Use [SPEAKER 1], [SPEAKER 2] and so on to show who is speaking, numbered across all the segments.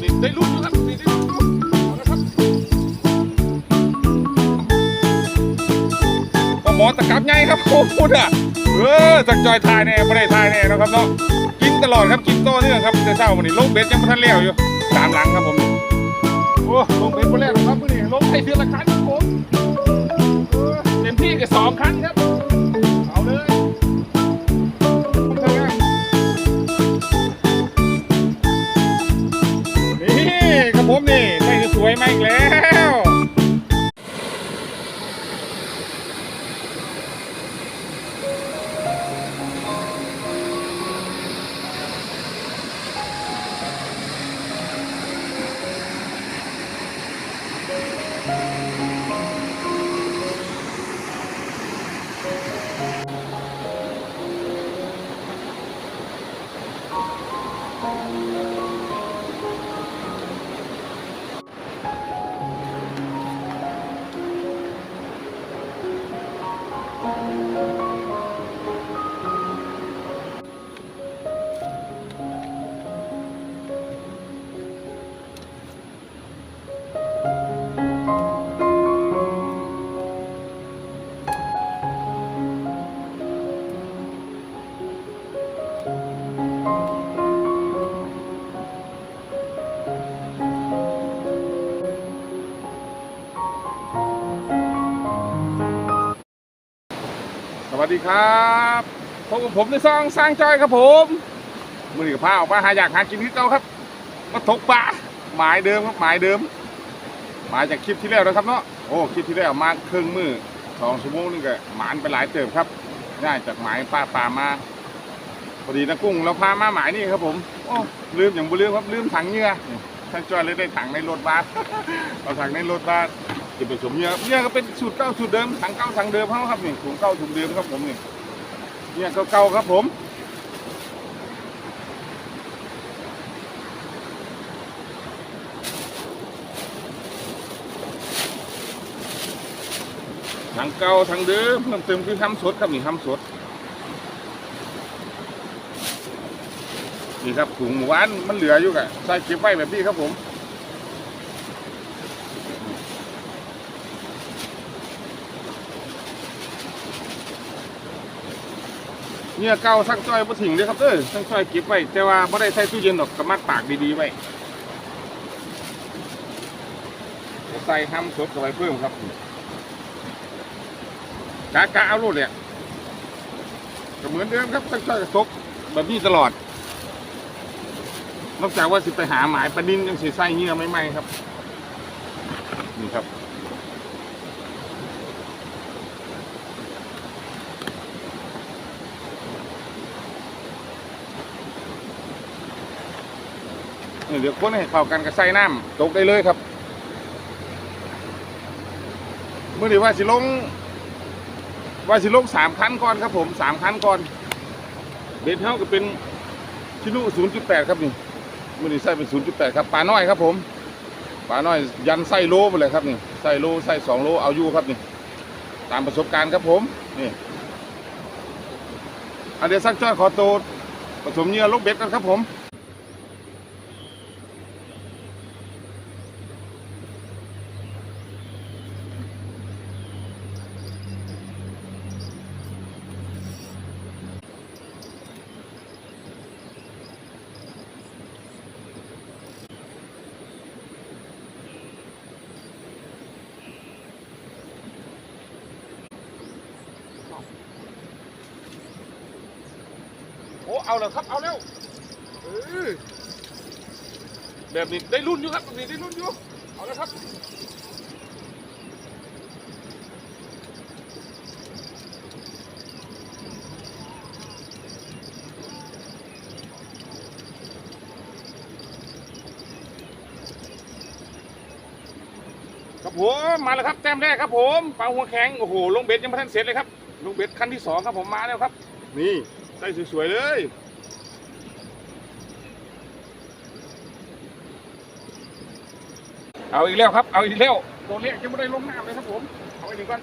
[SPEAKER 1] บบนี้ได้รุ่นอยู่ครับคุณพูดอะครับหมอตะกับไงครับโอ้โหอะเออจักจอยทายแน่ไม่ได้ทายแน่นะครับเนาะกินตลอดครับกินโตเนื่องครับแต่เช้าวันนี้ลงเบ็ดยังไม่ทันเลี้ยวอยู่ตามหลังครับผมโอ้ลงเบ็ดคนแรกครับมื่อนี้ลงให้เดือนละครั้งครับผมเออเต็มที่กับสองครั้งครับ มาอีกแล้ว สวัสดีครับพบกับผมในซองสร้างจอยครับผมมือนี้กับพาออกมาหาอยากหากินที่เก่าครับมาตกปลาหมายเดิมครับหมายเดิม หมายจากคลิปที่แล้วนะครับเนาะโอ้คลิปที่แล้วมาครึ่งมือสองชั่วโมงนึงก็หมานไปหลายเติบครับได้จากหมายป้าป่ามาพอดีนะกุ้งเราพามาหมายนี่ครับผมโอ้ลืมอย่างบุลืมครับลืมถังเหงื่อท่านจอยเลยได้ถังในรถบัสเอาถังในรถบัส จะผสมเนี่ยเนี่ยก็เป็นสูตรเก่าสูตรเดิมถังเก่าถังเดิมเขาครับนี่ถุงเก่าถุงเดิมครับผมนี่เนี่ยเก่าๆครับผมถังเก่าถังเดิมเพิ่มเติมคือทำสดครับนี่ทำสดนี่ครับถุงหมูหวานมันเหลืออยู่กะใส่เก็บไว้แบบนี้ครับผม เนี่ยเก่าสักจ้อยบ่ถิงเลยครับเด้อสักจ้อยเก็บไว้แต่ว่าบ่ได้ใส่ตู้เย็นหรอกก็มัดปากดีๆไว้ใส่ห้ำสดเข้าไปเพิ่มครับกะกะเอาโลดเลยอะก็เหมือนเดิมครับสักจ้อยกับซกแบบนี้ตลอด นอกจากว่าสิไปหาหมายปลานินยังสิใส่เงี้ยไม่ไหมครับนี่ครับ เดี๋ยวคนให้เข้ากันกับใส่น้ำตกได้เลยครับเมื่อดีว่าสิลง ว่าสิลงสามคันก่อนครับผมสามคันก่อนเบนเท่าก็เป็นชินุศูนย์จุดแปดครับนี่เมื่อนี้ใส่เป็นศูนย์จุดแปดครับปลาน้อยครับผมปลาน้อยยันไส้โลไปเลยครับนี่ไส้โลไส้สองโลเอาอยู่ครับนี่ ตามประสบการณ์ครับผมนี่อันเดียสักจ้อยขอตัวผสมเหยื่อลูกเบ็ดกันครับผม อ้เอาแล้วครับ เอาแล้วเออแบบนี้ได้รุ่นอยู่ครับแบบนี้ได้รุ่นอยู่ เอาแล้วครับครับผมมาแล้วครับแต้มแรกครับผมปลาหัวแข็งโอ้โหลงเบ็ดยังไม่ทันเสร็จเลยครับลงเบ็ดขั้นที่สองครับผมมาแล้วครับ นี่ ได้สวยๆเลยเอาอีกแล้วครับ เอาอีกแล้วตัวเล็กยังไม่ได้ลงน้ำเลยครับผม เอาอีกหนึ่งก่อน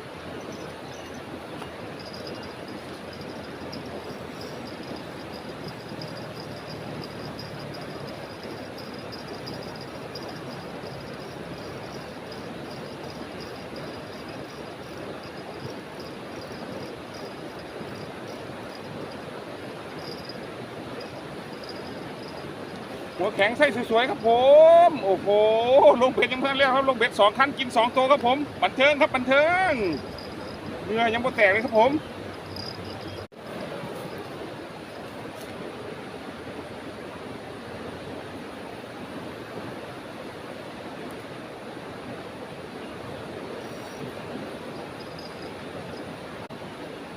[SPEAKER 1] หัวแข็งไส้สวยๆครับผม โอ้โห ลงเบ็ดยังเพื่อนเรียกครับลงเบ็ดสองคันกินสองตัวครับผม บันเทิงครับบันเทิงเนื้อยังบ่แตกเลยครับผม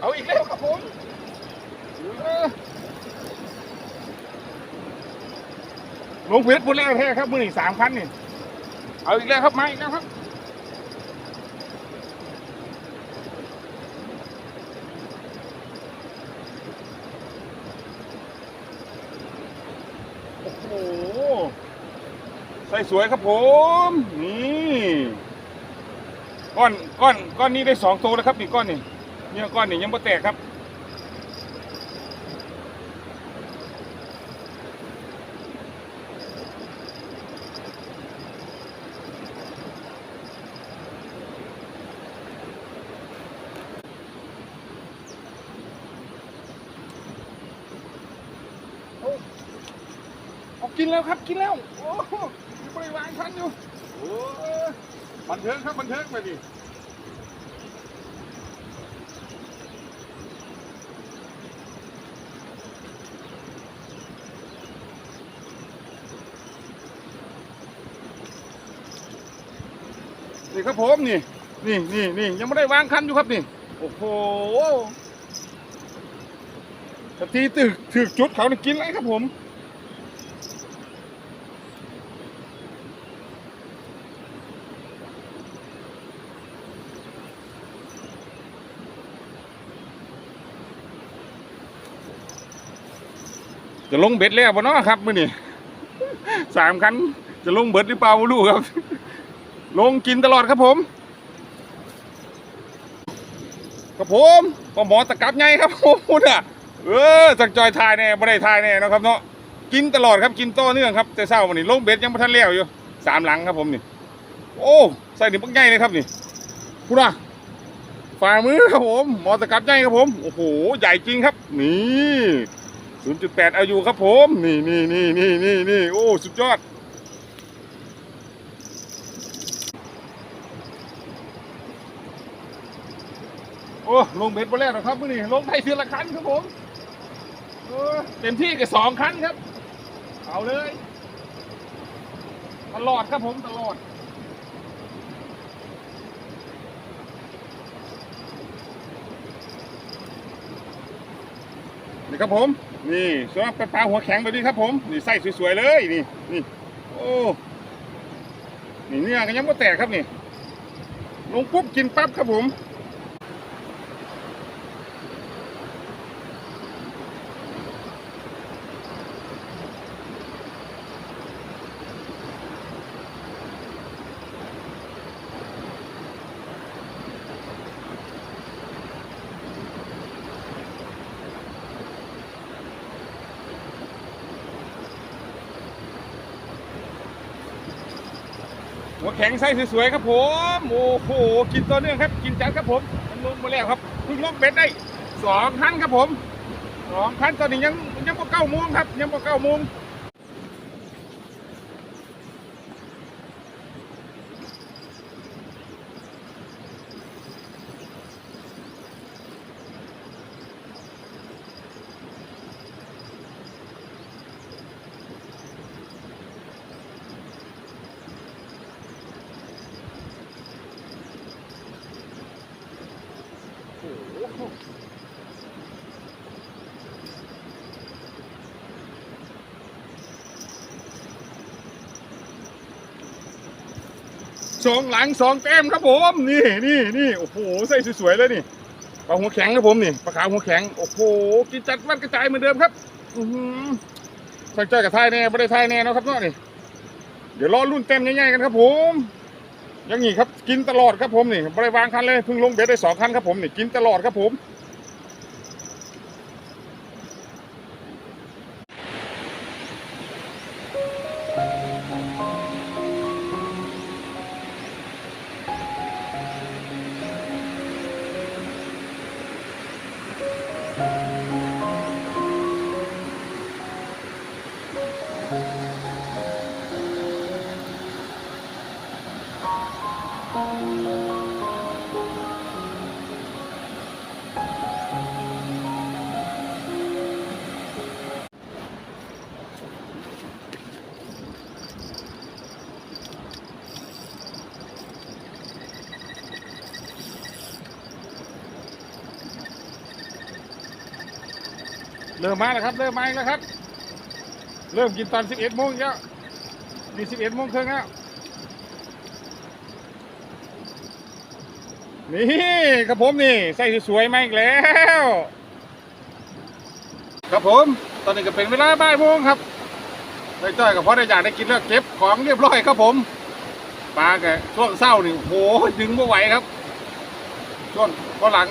[SPEAKER 1] เอาอีกแล้วครับผมเออ ลงเพชรบุแล้วแท้ครับมือหนึ่งสามคันนี่เอาอีกแล้วครับมาอีกแล้วครับโอ้โหใส่สวยครับผมนี่ก้อนก้อนก้อนนี้ได้สองตัวแล้วครับนี่ก้อนนี่เนี่ยก้อนนี่ยังไม่แตกครับ กินแล้วครับกินแล้ว โอ้โหยังไม่ได้วางพันอยู่ โอ้บันเทิงครับบันเทิงไปดินี่ครับผมนี่ นี่นี่นี่ยังไม่ได้วางคันอยู่ครับนี่ โอ้โหสตีตึกถึกจุดเขานี่กินอะไรครับผม จะลงเบ็ดแล้วบ่เนาะครับมื้อนี้สามคันจะลงเบ็ดหรือเปล่าไม่รู้ครับ ลงกินตลอดครับผมครับผมปลาหมอตะกับไงครับผมพูดอะเออจักจอยทายแน่บ่ได้ทายแน่นะครับเนาะกินตลอดครับกินต่อเนื่องครับแต่เช้าวันนี้ลงเบ็ดยังไม่ทันแล้วอยู่สามหลังครับผมนี่ โอ้ใส่หนี่ปักใหญ่เลยครับนี่พูดอะฝ่ามือครับผมหมอตะกับไงครับผมโอ้โหใหญ่จริงครับ นี่ 0.8 เอาอยู่ครับผม นี่นี่นี่นี่นี่นี่โอ้ สุดยอด โอ้ ลงเบ็ดไปแล้วนะครับมื่อนี้ลงไทยเทือละคันครับผมเออเต็มที่กับสองคันครับ เอาเลย ตลอดครับผมตลอดนี่ครับผม นี่สำหรับปลาหัวแข็งแบบนี้ครับผม นี่ไส้สวยๆเลยนี่นี่โอ้นี่เนื้อก็ยังไม่แตกครับนี่ลงปุ๊บกินปั๊บครับผม หัวแข็งไส้สวยๆครับผมโอ้โหกินต่อเนื่องครับ กินจัดครับผมมันลงมาแล้วครับเพิ่งลงเบ็ดได้สองคันครับผมสองคันตอนนี้ยังยังพอเก้าโมงครับ ยังพอเก้าโมง สองหลังสองแต้มครับผมนี่นี่นี่โอ้โหใส่สวยๆเลยนี่ปลาหัวแข็งครับผมนี่ปลาขาวหัวแข็งโอ้โหกินจัดมันกระจายเหมือนเดิมครับอือหือใส่ใจกับไทยแน่ไม่ได้ไทยแน่นะครับเนาะนี่เดี๋ยวรอรุ่นเต็มใหญ่ๆกันครับผมย่างงี้ครับกินตลอดครับผมนี่บริวางคันเลยเพิ่งลงเบ็ดได้สองคันครับผมนี่กินตลอดครับผม เริ่มมาแล้วครับ เริ่มมาแล้วครับ เริ่มกินตอน11โมงแล้วนี่11โมงครึ่งแล้วนี่ครับผมนี่ใส่สวยๆมาอีกแล้ว ครับผม ตอนนี้ก็เป็นเวลาบ่ายโมงครับได้จ้อยกับพ่อได้อยากได้กินแล้วเก็บของเรียบร้อยครับผมปลาแกช่วงเศร้านี่โหดึงไม่ไหวครับ ช่วงพอหลัง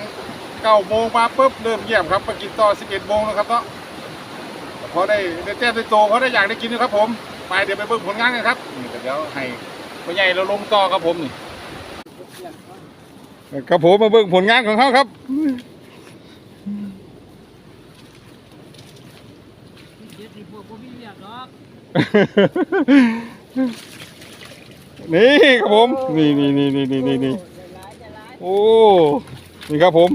[SPEAKER 1] เก้าโมงมาปุ๊บเริ่มเยี่ยมครับมากินต่อสิบเอ็ดโมงแล้วครับเนาะพอได้ได้แจ้งได้โตพอได้อยากได้กินนะครับ ผมไปเดี๋ยวไปเบิ่งผลงานกันครับนี่เดี๋ยวให้พ่อใหญ่เราลงต่อครับผมนี่ครับผมมาเบิ่งผลงานของเขาครับนี่ครับผม นี่นี่นี่นี่นี่นี่โอ้ นี่ครับผม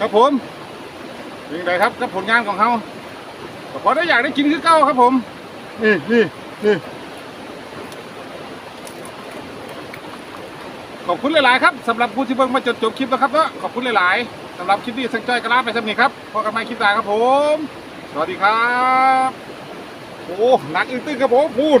[SPEAKER 1] ครับผมยังไงครับกับผลงานของเขาก็พอได้อยากได้กินคือเก้าครับผมนี่นี่นี่ขอบคุณหลาย ๆ ครับสำหรับผู้ที่เพิ่งมาจนจบคลิปนะครับเนาะขอบคุณหลาย ๆสำหรับคลิปนี้สังจอยกระลาไปสำนีครับพบกันใหม่คลิปหน้าครับผม สวัสดีครับ โอ้หนักอึ้งตึ้งครับผมพูน